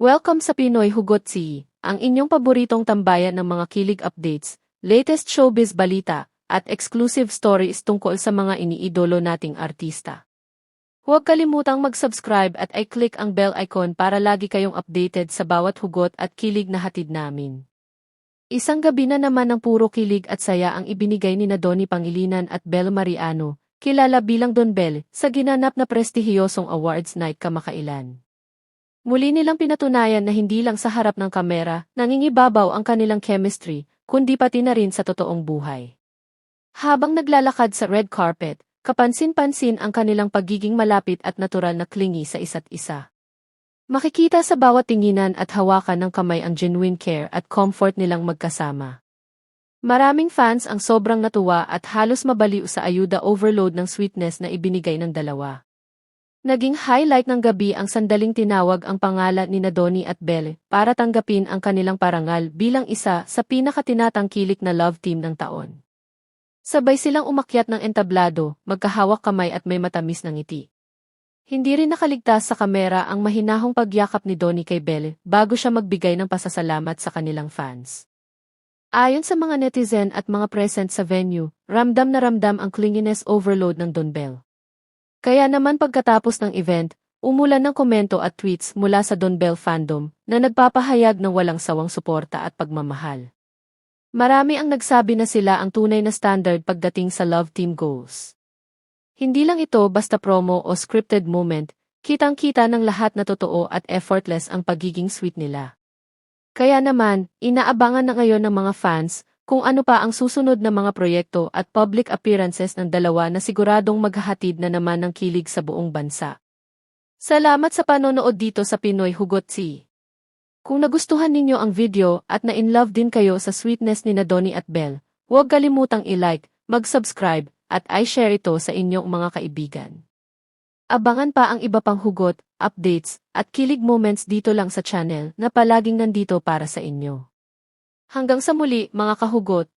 Welcome sa Pinoy Hugot Si, ang inyong paboritong tambayan ng mga kilig updates, latest showbiz balita, at exclusive stories tungkol sa mga iniidolo nating artista. Huwag kalimutang mag-subscribe at i-click ang bell icon para lagi kayong updated sa bawat hugot at kilig na hatid namin. Isang gabi na naman ng puro kilig at saya ang ibinigay ni na Pangilinan at Bel Mariano, kilala bilang Don Bel, sa ginanap na prestihiyosong awards night kamakailan. Muli nilang pinatunayan na hindi lang sa harap ng kamera, nangingibabaw ang kanilang chemistry, kundi pati na rin sa totoong buhay. Habang naglalakad sa red carpet, kapansin-pansin ang kanilang pagiging malapit at natural na klingi sa isa't isa. Makikita sa bawat tinginan at hawakan ng kamay ang genuine care at comfort nilang magkasama. Maraming fans ang sobrang natuwa at halos mabaliw sa ayuda overload ng sweetness na ibinigay ng dalawa. Naging highlight ng gabi ang sandaling tinawag ang pangalan ni Nadoni at Belle para tanggapin ang kanilang parangal bilang isa sa pinakatinatangkilik na love team ng taon. Sabay silang umakyat ng entablado, magkahawak kamay at may matamis ng ngiti. Hindi rin nakaligtas sa kamera ang mahinahong pagyakap ni Donnie kay Belle bago siya magbigay ng pasasalamat sa kanilang fans. Ayon sa mga netizen at mga present sa venue, ramdam na ramdam ang clinginess overload ng Don Bell. Kaya naman pagkatapos ng event, umulan ng komento at tweets mula sa Don Bell fandom na nagpapahayag ng walang sawang suporta at pagmamahal. Marami ang nagsabi na sila ang tunay na standard pagdating sa love team goals. Hindi lang ito basta promo o scripted moment, kitang-kita ng lahat na totoo at effortless ang pagiging sweet nila. Kaya naman, inaabangan na ngayon ng mga fans kung ano pa ang susunod na mga proyekto at public appearances ng dalawa na siguradong maghahatid na naman ng kilig sa buong bansa. Salamat sa panonood dito sa Pinoy Hugot Si. Kung nagustuhan ninyo ang video at na-inlove din kayo sa sweetness ni Nadoni at Bell, huwag kalimutang i-like, mag-subscribe, at i-share ito sa inyong mga kaibigan. Abangan pa ang iba pang hugot, updates, at kilig moments dito lang sa channel na palaging nandito para sa inyo. Hanggang sa muli mga kahugot,